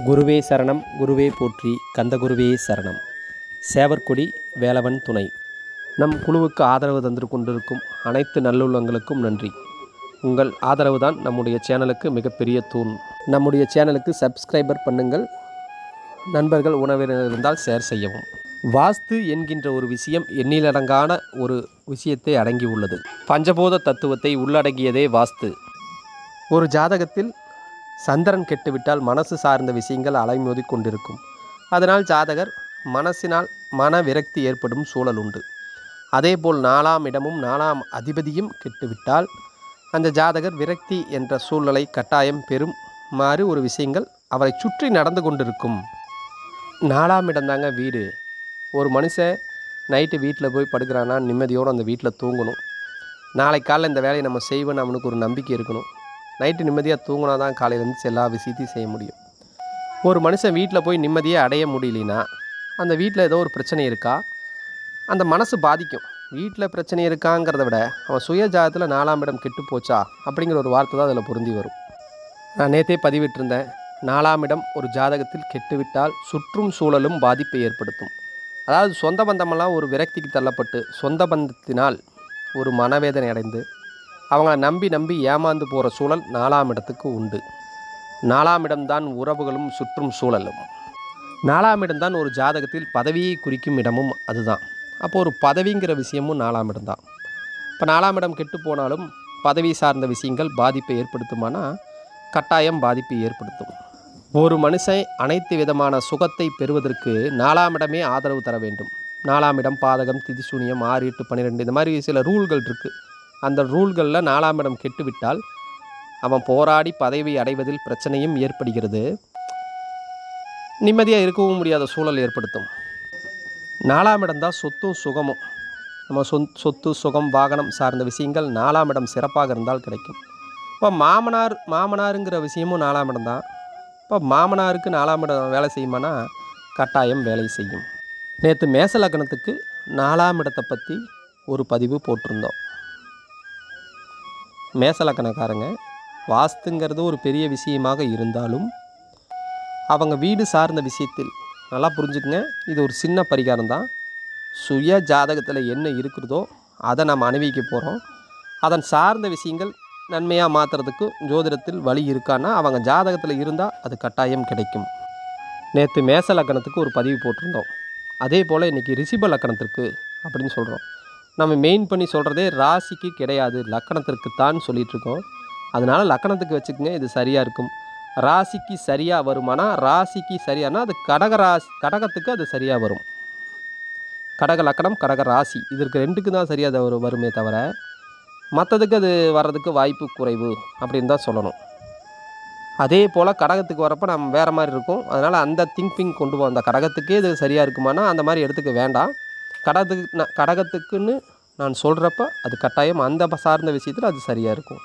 குருவே சரணம் குருவே போற்றி கந்தகுருவே சரணம். சேவர்கொடி வேலவன் துணை. நம் குழுவுக்கு ஆதரவு தந்து கொண்டிருக்கும் அனைத்து நல்லுள்ளங்களுக்கும் நன்றி. உங்கள் ஆதரவு தான் நம்முடைய சேனலுக்கு மிகப்பெரிய தூண். நம்முடைய சேனலுக்கு சப்ஸ்கிரைபர் பண்ணுங்கள். நண்பர்கள் உணவினர் இருந்தால் ஷேர் செய்யவும். வாஸ்து என்கின்ற ஒரு விஷயம் எண்ணிலடங்கான ஒரு விஷயத்தை அடங்கியுள்ளது. பஞ்சபோத தத்துவத்தை உள்ளடங்கியதே வாஸ்து. ஒரு ஜாதகத்தில் சந்திரன் கெட்டுவிட்டால் மனசு சார்ந்த விஷயங்கள் அலைமோதி கொண்டிருக்கும். அதனால் ஜாதகர் மனசினால் மன விரக்தி ஏற்படும் சூழல் உண்டு. அதேபோல் நாலாம் இடமும் நாலாம் அதிபதியும் கெட்டுவிட்டால் அந்த ஜாதகர் விரக்தி என்ற சூழ்நிலை கட்டாயம் பெறும். மாறு ஒரு விஷயங்கள் அவரை சுற்றி நடந்து கொண்டிருக்கும். நாலாம் இடம்தாங்க வீடு. ஒரு மனுஷன் நைட்டு வீட்டில் போய் படுக்கிறான்னா நிம்மதியோடு அந்த வீட்டில் தூங்கணும். நாளை காலைல இந்த வேலையை நம்ம செய்வோன்னு அவனுக்கு ஒரு நம்பிக்கை இருக்கணும். நைட்டு நிம்மதியாக தூங்கினா தான் காலையிலேருந்து எல்லா விஷயத்தையும் செய்ய முடியும். ஒரு மனுஷன் வீட்டில் போய் நிம்மதியாக அடைய முடியலனா அந்த வீட்டில் ஏதோ ஒரு பிரச்சனை இருக்கா? அந்த மனசு பாதிக்கும். வீட்டில் பிரச்சனை இருக்காங்கிறத விட அவன் சுய ஜாதத்தில் நாலாம் இடம் கெட்டு போச்சா? அப்படிங்கிற ஒரு வார்த்தை தான் அதில் பொருந்தி வரும். நான் நேற்றே பதிவிட்டிருந்தேன் நாலாம் இடம் ஒரு ஜாதகத்தில் கெட்டுவிட்டால் சுற்றும் சூழலும் பாதிப்பை ஏற்படுத்தும். அதாவது சொந்த பந்தமெல்லாம் ஒரு விரக்திக்கு தள்ளப்பட்டு சொந்த பந்தத்தினால் ஒரு மனவேதனை அடைந்து அவங்கள நம்பி நம்பி ஏமாந்து போகிற சூழல் நாலாம் இடத்துக்கு உண்டு. நாலாம் இடம்தான் உறவுகளும் சுற்றும் சூழலும். நாலாம் இடம்தான் ஒரு ஜாதகத்தில் பதவியை குறிக்கும் இடமும் அதுதான். அப்போது ஒரு பதவிங்கிற விஷயமும் நாலாம் இடம்தான். இப்போ நாலாம் இடம் கெட்டு போனாலும் பதவி சார்ந்த விஷயங்கள் பாதிப்பை ஏற்படுத்துமானா கட்டாயம் பாதிப்பை ஏற்படுத்தும். ஒரு மனுஷன் அனைத்து விதமான சுகத்தை பெறுவதற்கு நாலாம் இடமே ஆதரவு தர வேண்டும். நாலாம் இடம் பாதகம் திதிசூனியம் ஆறு எட்டு பன்னிரெண்டு இந்த மாதிரி சில ரூல்கள் இருக்குது அந்த ரூல்களில் நாலாம் இடம் கெட்டுவிட்டால் அவன் போராடி பதவி அடைவதில் பிரச்சனையும் ஏற்படுகிறது. நிம்மதியாக இருக்கவும் முடியாத சூழல் ஏற்படுத்தும். நாலாம் இடம் தான் சொத்தும் சுகமும். நம்ம சொந் சொத்து சுகம் வாகனம் சார்ந்த விஷயங்கள் நாலாம் இடம் சிறப்பாக இருந்தால் கிடைக்கும். இப்போ மாமனார் மாமனாருங்கிற விஷயமும் நாலாம் இடம் தான். இப்போ மாமனாருக்கு நாலாம் இடம் வேலை செய்யுமானா கட்டாயம் வேலை செய்யும். நேற்று மேச லக்னத்துக்கு நாலாம் இடத்தை பற்றி ஒரு பதிவு போட்டிருந்தோம். மேசலக்கணக்காரங்க. வாஸ்துங்கிறது ஒரு பெரிய விஷயமாக இருந்தாலும் அவங்க வீடு சார்ந்த விஷயத்தில் நல்லா புரிஞ்சுக்குங்க. இது ஒரு சின்ன பரிகாரம் தான். சுய ஜாதகத்தில் என்ன இருக்கிறதோ அதை நம்ம அனுபவிக்க போகிறோம் அதன் சார்ந்த விஷயங்கள் நன்மையாக மாற்றுறதுக்கு ஜோதிடத்தில் வழி இருக்கான்னா அவங்க ஜாதகத்தில் இருந்தால் அது கட்டாயம் கிடைக்கும். நேற்று மேச லக்கணத்துக்கு ஒரு பதிவு போட்டிருந்தோம். அதே போல் இன்றைக்கி ரிஷிப லக்கணத்திற்கு அப்படின்னு சொல்கிறோம் நம்ம மெயின் பண்ணி சொல்கிறதே ராசிக்கு கிடையாது. லக்கணத்திற்கு தான் சொல்லிகிட்ருக்கோம் அதனால் லக்கணத்துக்கு வச்சுக்கோங்க இது சரியாக இருக்கும். ராசிக்கு சரியாக வருமானா ராசிக்கு சரியானா அது கடக ராசி கடகத்துக்கு அது சரியாக வரும். கடக லக்கணம் கடக ராசி. இதற்கு ரெண்டுக்கு தான் சரியாக அது வரும் வருமே தவிர மற்றதுக்கு அது வர்றதுக்கு வாய்ப்பு குறைவு அப்படின்னு தான் சொல்லணும். அதே போல் கடகத்துக்கு வரப்போ நம்ம வேறு மாதிரி இருக்கும். அதனால் அந்த திங்கிங் கொண்டு போவோம் அந்த கடகத்துக்கே இது சரியாக இருக்குமானா அந்த மாதிரி எடுத்துக்க வேண்டாம். கடகத்துக்கு நான் கடகத்துக்குன்னு நான் சொல்கிறப்ப அது கட்டாயம் அந்த சார்ந்த விஷயத்தில் அது சரியாக இருக்கும்.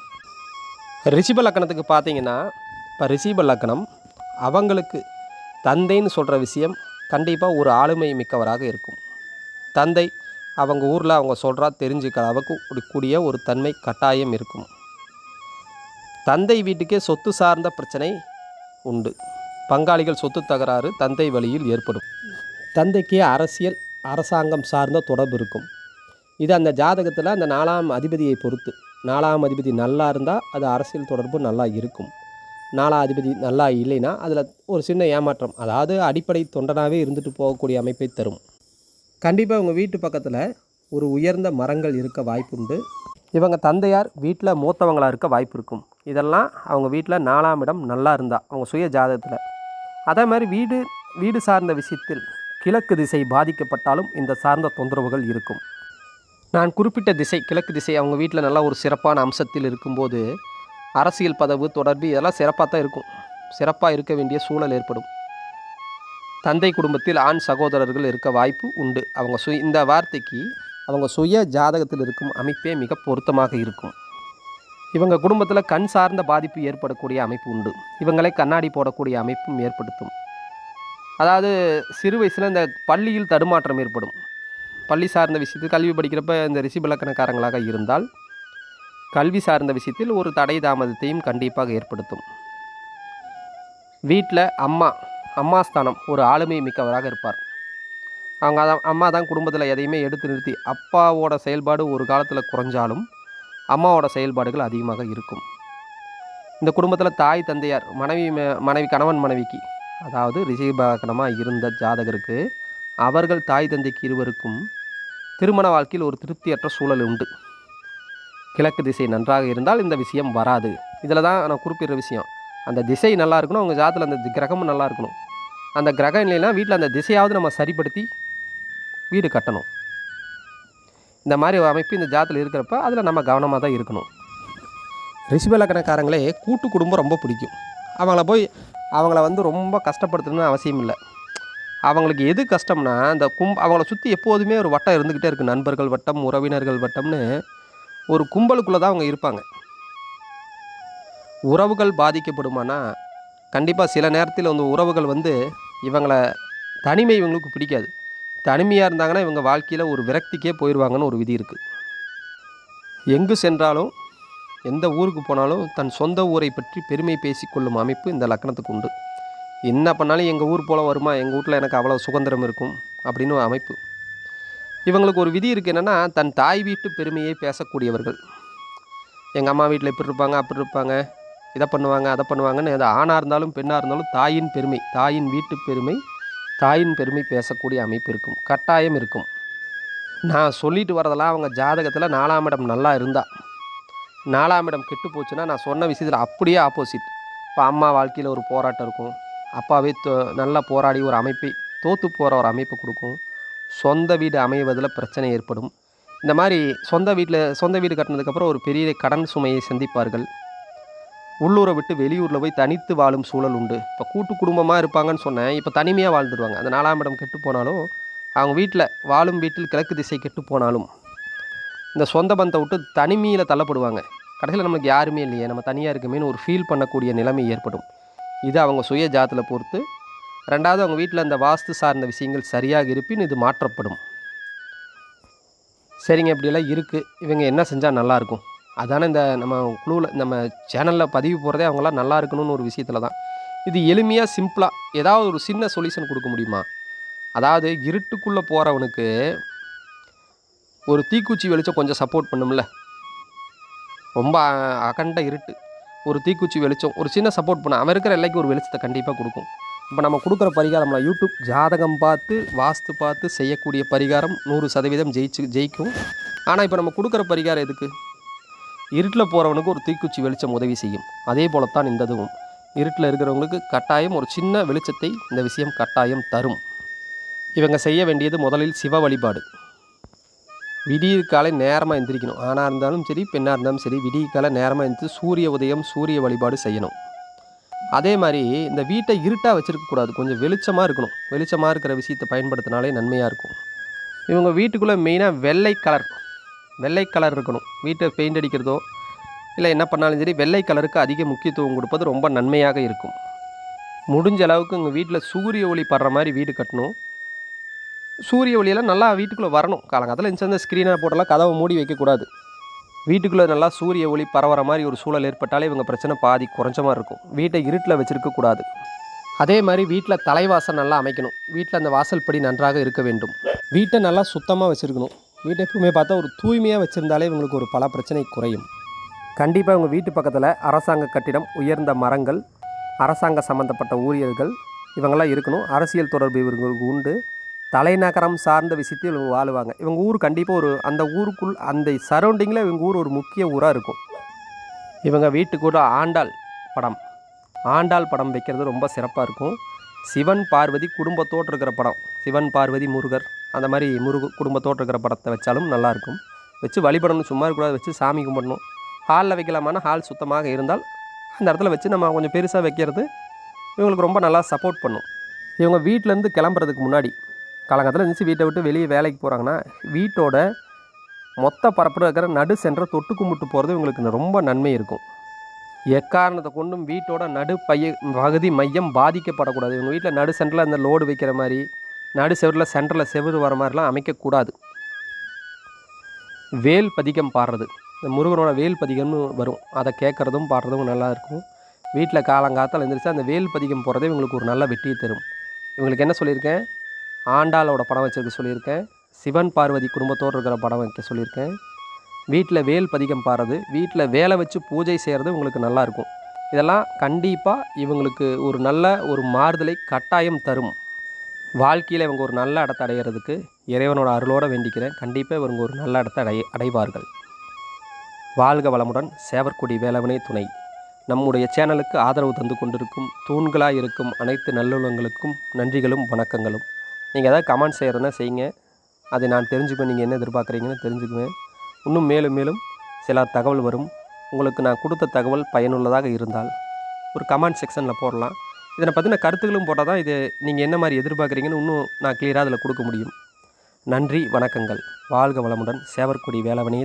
ரிஷிப லக்கணத்துக்கு பார்த்தீங்கன்னா இப்போ ரிஷிப லக்கணம் அவங்களுக்கு தந்தைன்னு சொல்கிற விஷயம் கண்டிப்பாக ஒரு ஆளுமை மிக்கவராக இருக்கும். தந்தை அவங்க ஊரில் அவங்க சொல்கிறா தெரிஞ்சுக்கிற அளவுக்கு ஒரு கூடிய ஒரு தன்மை கட்டாயம் இருக்கும். தந்தை வீட்டுக்கே சொத்து சார்ந்த பிரச்சனை உண்டு. பங்காளிகள் சொத்து தகராறு தந்தை வழியில் ஏற்படும். தந்தைக்கே அரசியல் அரசாங்கம் சார்ந்த தொடர்பு இருக்கும். இது அந்த ஜாதகத்தில் அந்த நாலாம் அதிபதியை பொறுத்து. நாலாம் அதிபதி நல்லா இருந்தால் அது அரசியல் தொடர்பு நல்லா இருக்கும். நாலாம் அதிபதி நல்லா இல்லைன்னா அதில் ஒரு சின்ன ஏமாற்றம் அதாவது அடிப்படை தொண்டனாகவே இருந்துட்டு போகக்கூடிய அமைப்பை தரும். கண்டிப்பாக உங்கள் வீட்டு பக்கத்தில் ஒரு உயர்ந்த மரங்கள் இருக்க வாய்ப்புண்டு. இவங்க தந்தையார் வீட்டில் மூத்தவங்களாக இருக்க வாய்ப்பு இருக்கும். இதெல்லாம் அவங்க வீட்டில் நாலாம் இடம் நல்லா இருந்தால் அவங்க சுய ஜாதகத்தில். அதே மாதிரி வீடு வீடு சார்ந்த விஷயத்தில் கிழக்கு திசை பாதிக்கப்பட்டாலும் இந்த சார்ந்த தொந்தரவுகள் இருக்கும். நான் குறிப்பிட்ட திசை கிழக்கு திசை அவங்க வீட்டில் நல்லா ஒரு சிறப்பான அம்சத்தில் இருக்கும்போது அரசியல் பதவு தொடர்பு இதெல்லாம் சிறப்பாக தான் இருக்கும். சிறப்பாக இருக்க வேண்டிய சூழல் ஏற்படும். தந்தை குடும்பத்தில் ஆண் சகோதரர்கள் இருக்க வாய்ப்பு உண்டு. அவங்க சு இந்த வார்த்தைக்கு அவங்க சுய ஜாதகத்தில் இருக்கும் அமைப்பே மிக பொருத்தமாக இருக்கும். இவங்க குடும்பத்தில் கண் சார்ந்த பாதிப்பு ஏற்படக்கூடிய அமைப்பு உண்டு. இவங்களே கண்ணாடி போடக்கூடிய அமைப்பும் ஏற்படுத்தும். அதாவது சிறு வயசில் இந்த பள்ளியில் தடுமாற்றம் ஏற்படும். பள்ளி சார்ந்த விஷயத்தில் கல்வி படிக்கிறப்ப இந்த ரிஷிபலக்கணக்காரங்களாக இருந்தால் கல்வி சார்ந்த விஷயத்தில் ஒரு தடை தாமதத்தையும் கண்டிப்பாக ஏற்படுத்தும். வீட்டில் அம்மா அம்மா ஸ்தானம் ஒரு ஆளுமை மிக்கவராக இருப்பார். அவங்க அதான் அம்மா தான் குடும்பத்தில் எதையுமே எடுத்து நிறுத்தி அப்பாவோட செயல்பாடு ஒரு காலத்தில் குறைஞ்சாலும் அம்மாவோட செயல்பாடுகள் அதிகமாக இருக்கும். இந்த குடும்பத்தில் தாய் தந்தையார் மனைவி மனைவி கணவன் மனைவிக்கு அதாவது ரிஷிபாகனமாக இருந்த ஜாதகருக்கு அவர்கள் தாய் தந்தைக்கு இருவருக்கும் திருமண வாழ்க்கையில் ஒரு திருப்தியற்ற சூழல் உண்டு. கிழக்கு திசை நன்றாக இருந்தால் இந்த விஷயம் வராது. இதில் தான் நான் குறிப்பிடுற விஷயம். அந்த திசை நல்லா இருக்கணும் உங்கள் ஜாதத்தில் அந்த கிரகமும் நல்லா இருக்கணும். அந்த கிரகம் இல்லைன்னா வீட்டில் அந்த திசையாவது நம்ம சரிப்படுத்தி வீடு கட்டணும். இந்த மாதிரி ஒரு அமைப்பு இந்த ஜாதத்தில் இருக்கிறப்ப அதில் நம்ம கவனமாக தான் இருக்கணும். ரிஷிபலக்கணக்காரங்களே கூட்டு குடும்பம் ரொம்ப பிடிக்கும். அவங்கள போய் அவங்கள வந்து ரொம்ப கஷ்டப்படுத்தணும்னு அவசியம் இல்லை. அவங்களுக்கு எது கஷ்டம்னா அந்த கும் அவங்கள சுற்றி எப்போதுமே ஒரு வட்டம் இருந்துக்கிட்டே இருக்குது நண்பர்கள் வட்டம் உறவினர்கள் வட்டம்னு ஒரு கும்பலுக்குள்ளே தான் அவங்க இருப்பாங்க. உறவுகள் பாதிக்கப்படுமானா கண்டிப்பாக சில நேரத்தில் வந்து உறவுகள் வந்து இவங்களை தனிமை இவங்களுக்கு பிடிக்காது. தனிமையாக இருந்தாங்கன்னா இவங்க வாழ்க்கையில் ஒரு விரக்திக்கே போயிடுவாங்கன்னு ஒரு விதி இருக்குது எங்கு சென்றாலும் எந்த ஊருக்கு போனாலும் தன் சொந்த ஊரை பற்றி பெருமை பேசிக்கொள்ளும் அமைப்பு இந்த லக்கணத்துக்கு உண்டு. என்ன பண்ணாலும் எங்கள் ஊர் போல் வருமா? எங்கள் வீட்டில் எனக்கு அவ்வளோ சுதந்திரம் இருக்கும் அப்படின்னு ஒரு அமைப்பு. இவங்களுக்கு ஒரு விதி இருக்குது என்னென்னா தன் தாய் வீட்டு பெருமையை பேசக்கூடியவர்கள். எங்கள் அம்மா வீட்டில் இப்படி இருப்பாங்க அப்படி இருப்பாங்க இதை பண்ணுவாங்க அதை பண்ணுவாங்கன்னு அது ஆணாக இருந்தாலும் பெண்ணாக இருந்தாலும் தாயின் பெருமை தாயின் வீட்டு பெருமை தாயின் பெருமை பேசக்கூடிய அமைப்பு இருக்கும். கட்டாயம் இருக்கும். நான் சொல்லிட்டு வரதெல்லாம் அவங்க ஜாதகத்தில் நாலாம் இடம் நல்லா இருந்தால் நாலாம் இடம் கெட்டு போச்சுன்னா நான் சொன்ன விஷயத்தில் அப்படியே ஆப்போசிட் இப்போ அம்மா வாழ்க்கையில் ஒரு போராட்டம் இருக்கும். அப்பாவே தோ- நல்லா போராடி ஒரு அமைப்பை தோற்று போகிற ஒரு அமைப்பை கொடுக்கும். சொந்த வீடு அமைவதில் பிரச்சனை ஏற்படும். இந்த மாதிரி சொந்த வீட்டில் சொந்த வீடு கட்டினதுக்கப்புறம் ஒரு பெரிய கடன் சுமையை சந்திப்பார்கள். உள்ளூரை விட்டு வெளியூரில் போய் தனித்து வாழும் சூழல் உண்டு. இப்போ கூட்டு குடும்பமாக இருப்பாங்கன்னு சொன்னேன். இப்போ தனிமையாக வாழ்ந்துடுவாங்க அந்த நாலாம் இடம் கெட்டு போனாலும் அவங்க வீட்டில் வாழும் வீட்டில் கிழக்கு திசை கெட்டு போனாலும் இந்த சொந்த பந்தை விட்டு தனிமையில் தள்ளப்படுவாங்க. கடைசியில் நம்மளுக்கு யாருமே இல்லையே. நம்ம தனியாக இருக்குமேன்னு ஒரு ஃபீல் பண்ணக்கூடிய நிலைமை ஏற்படும். இது அவங்க சுய ஜாத்தில் பொறுத்து. ரெண்டாவது அவங்க வீட்டில் அந்த வாஸ்து சார்ந்த விஷயங்கள் சரியாக இருப்பின் இது மாற்றப்படும். சரிங்க இப்படியெல்லாம் இருக்குது இவங்க என்ன செஞ்சால் நல்லாயிருக்கும்? அதான இந்த நம்ம குழுவில் நம்ம சேனலில் பதிவு போகிறதே அவங்களாம் நல்லா இருக்கணும்னு ஒரு விஷயத்தில் தான். இது எளிமையாக சிம்பிளாக ஏதாவது ஒரு சின்ன சொல்யூஷன் கொடுக்க முடியுமா? அதாவது இருட்டுக்குள்ளே போகிறவனுக்கு ஒரு தீக்குச்சி வெளிச்சம் கொஞ்சம் சப்போர்ட் பண்ணும்ல. ரொம்ப அகண்ட இருட்டு. ஒரு தீக்குச்சி வெளிச்சம் ஒரு சின்ன சப்போர்ட் பண்ண அவன் இருக்கிற எல்லைக்கு ஒரு வெளிச்சத்தை கண்டிப்பாக கொடுக்கும். இப்போ நம்ம கொடுக்குற பரிகாரம் யூடியூப் ஜாதகம் பார்த்து வாஸ்து பார்த்து செய்யக்கூடிய பரிகாரம் நூறு சதவீதம் ஜெயிச்சு ஜெயிக்கும். ஆனால் இப்போ நம்ம கொடுக்குற பரிகாரம் எதுக்கு? இருட்டில் போகிறவனுக்கு ஒரு தீக்குச்சி வெளிச்சம் உதவி செய்யும். அதே போலத்தான் இந்த இதுவும் இருட்டில் இருக்கிறவங்களுக்கு கட்டாயம் ஒரு சின்ன வெளிச்சத்தை இந்த விஷயம் கட்டாயம் தரும். இவங்க செய்ய வேண்டியது முதலில் சிவ வழிபாடு. விடியற் காலை நேரமாக எந்திரிக்கணும். ஆணாக இருந்தாலும் சரி பெண்ணாக இருந்தாலும் சரி விடியற் காலை நேரமாக எழுந்திரிச்சு சூரிய உதயம் சூரிய வழிபாடு செய்யணும். அதே மாதிரி இந்த வீட்டை இருட்டாக வச்சுருக்கக்கூடாது கொஞ்சம் வெளிச்சமாக இருக்கணும். வெளிச்சமாக இருக்கிற விஷயத்தை பயன்படுத்தினாலே நன்மையாக இருக்கும். இவங்க வீட்டுக்குள்ளே மெயினாக வெள்ளை கலர் வெள்ளை கலர் இருக்கணும். வீட்டை பெயிண்ட் அடிக்கிறதோ இல்லை என்ன பண்ணாலும் சரி வெள்ளை கலருக்கு அதிக முக்கியத்துவம் கொடுப்பது ரொம்ப நன்மையாக இருக்கும். முடிஞ்ச அளவுக்கு உங்கள் வீட்டில் சூரிய ஒளி படுற மாதிரி வீடு கட்டணும். சூரிய ஒளியெல்லாம் நல்லா வீட்டுக்குள்ளே வரணும். காலங்காலத்தில் இருந்துச்சு அந்த ஸ்க்ரீனை போட்டெல்லாம் கதவை மூடி வைக்கக்கூடாது. வீட்டுக்குள்ளே நல்லா சூரிய ஒளி பரவற மாதிரி ஒரு சூழல் ஏற்பட்டாலே இவங்க பிரச்சனை பாதி குறைஞ்ச மாதிரி இருக்கும். வீட்டை இருட்டில் வச்சுருக்கக்கூடாது அதே மாதிரி வீட்டில் தலைவாசல் நல்லா அமைக்கணும். வீட்டில் அந்த வாசல் படி நன்றாக இருக்க வேண்டும். வீட்டை நல்லா சுத்தமாக வச்சுருக்கணும். வீட்டை எப்பவுமே பார்த்தா ஒரு தூய்மையாக வச்சுருந்தாலே இவங்களுக்கு ஒரு பல பிரச்சனை குறையும். கண்டிப்பாக உங்கள் வீட்டு பக்கத்தில் அரசாங்க கட்டிடம் உயர்ந்த மரங்கள் அரசாங்க சம்மந்தப்பட்ட ஊழியர்கள் இவங்கெல்லாம் இருக்கணும். அரசியல் தொடர்பு இவர்களுக்கு உண்டு. தலைநகரம் சார்ந்த விஷயத்தில் இவங்க வாழுவாங்க. இவங்க ஊர் கண்டிப்பாக ஒரு அந்த ஊருக்குள் அந்த சரௌண்டிங்கில் இவங்க ஊர் ஒரு முக்கிய ஊராக இருக்கும். இவங்க வீட்டுக்கூட ஆண்டாள் படம். ஆண்டாள் படம் வைக்கிறது ரொம்ப சிறப்பாக இருக்கும். சிவன் பார்வதி குடும்பத்தோடு இருக்கிற படம். சிவன் பார்வதி முருகர் அந்த மாதிரி முருக குடும்பத்தோடு இருக்கிற படத்தை வச்சாலும் நல்லாயிருக்கும் வச்சு வழிபடணும் சும்மா இருக்கக்கூடாது வச்சு சாமி கும்பிடணும். ஹாலில் வைக்கலாமான ஹால் சுத்தமாக இருந்தால் அந்த இடத்துல வச்சு நம்ம கொஞ்சம் பெருசாக வைக்கிறது இவங்களுக்கு ரொம்ப நல்லா சப்போர்ட் பண்ணும். இவங்க வீட்டிலேருந்து கிளம்புறதுக்கு முன்னாடி காலங்காலத்தில் இருந்துச்சு வீட்டை விட்டு வெளியே வேலைக்கு போகிறாங்கன்னா வீட்டோட மொத்த பரப்பில் இருக்கிற நடு சென்ற தொட்டு கும்பிட்டு போகிறது இவங்களுக்கு ரொம்ப நன்மை இருக்கும். எக்காரணத்தை கொண்டும் வீட்டோட நடு பைய பகுதி மையம் பாதிக்கப்படக்கூடாது. இவங்க வீட்டில் நடு சென்டரில் அந்த லோடு வைக்கிற மாதிரி நடு செவரில் சென்டரில் செவுரு வர மாதிரிலாம் அமைக்கக்கூடாது. வேல் பதிகம் பாடுறது. இந்த முருகனோட வேல் பதிகம்னு வரும். அதை கேட்குறதும் பாடுறதும் நல்லா இருக்கும். வீட்டில் காலங்காத்தால் எழுந்திரிச்சு அந்த வேல் பதிகம் போகிறதே இவங்களுக்கு ஒரு நல்ல வெற்றியை தரும். இவங்களுக்கு என்ன சொல்லியிருக்கேன்? ஆண்டாளோட படம் வச்சுருக்க சொல்லியிருக்கேன். சிவன் பார்வதி குடும்பத்தோடு இருக்கிற படம் வைக்க சொல்லியிருக்கேன். வீட்டில் வேல் பதிகம் பாடுறது வீட்டில் வேலை வச்சு பூஜை செய்கிறது உங்களுக்கு நல்லாயிருக்கும் இதெல்லாம் கண்டிப்பாக இவங்களுக்கு ஒரு நல்ல ஒரு மாறுதலை கட்டாயம் தரும். வாழ்க்கையில் இவங்க ஒரு நல்ல இடத்தை அடையிறதுக்கு இறைவனோட அருளோடு வேண்டிக்கிறேன். கண்டிப்பாக இவங்க ஒரு நல்ல இடத்தை அடை அடைவார்கள். வாழ்க வளமுடன் சேவற்குடி வேலவனே துணை. நம்முடைய சேனலுக்கு ஆதரவு தந்து கொண்டிருக்கும் தூண்களாக இருக்கும் அனைத்து நல்லுள்ளங்களுக்கும் நன்றிகளும் வணக்கங்களும். நீங்கள் ஏதாவது கமெண்ட் செய்கிறதுனா செய்யுங்க. அதை நான் தெரிஞ்சுக்குவேன். நீங்கள் என்ன எதிர்பார்க்குறீங்கன்னு தெரிஞ்சுக்குவேன். இன்னும் மேலும் மேலும் சில தகவல் வரும். உங்களுக்கு நான் கொடுத்த தகவல் பயனுள்ளதாக இருந்தால் ஒரு கமெண்ட் செக்ஷனில் போடலாம். இதனை பற்றின கருத்துக்களும் போட்டால் தான் இது நீங்கள் என்ன மாதிரி எதிர்பார்க்குறீங்கன்னு இன்னும் நான் கிளியராக அதில் கொடுக்க முடியும். நன்றி வணக்கங்கள். வாழ்க வளமுடன். சேவற்குடி வேலவனே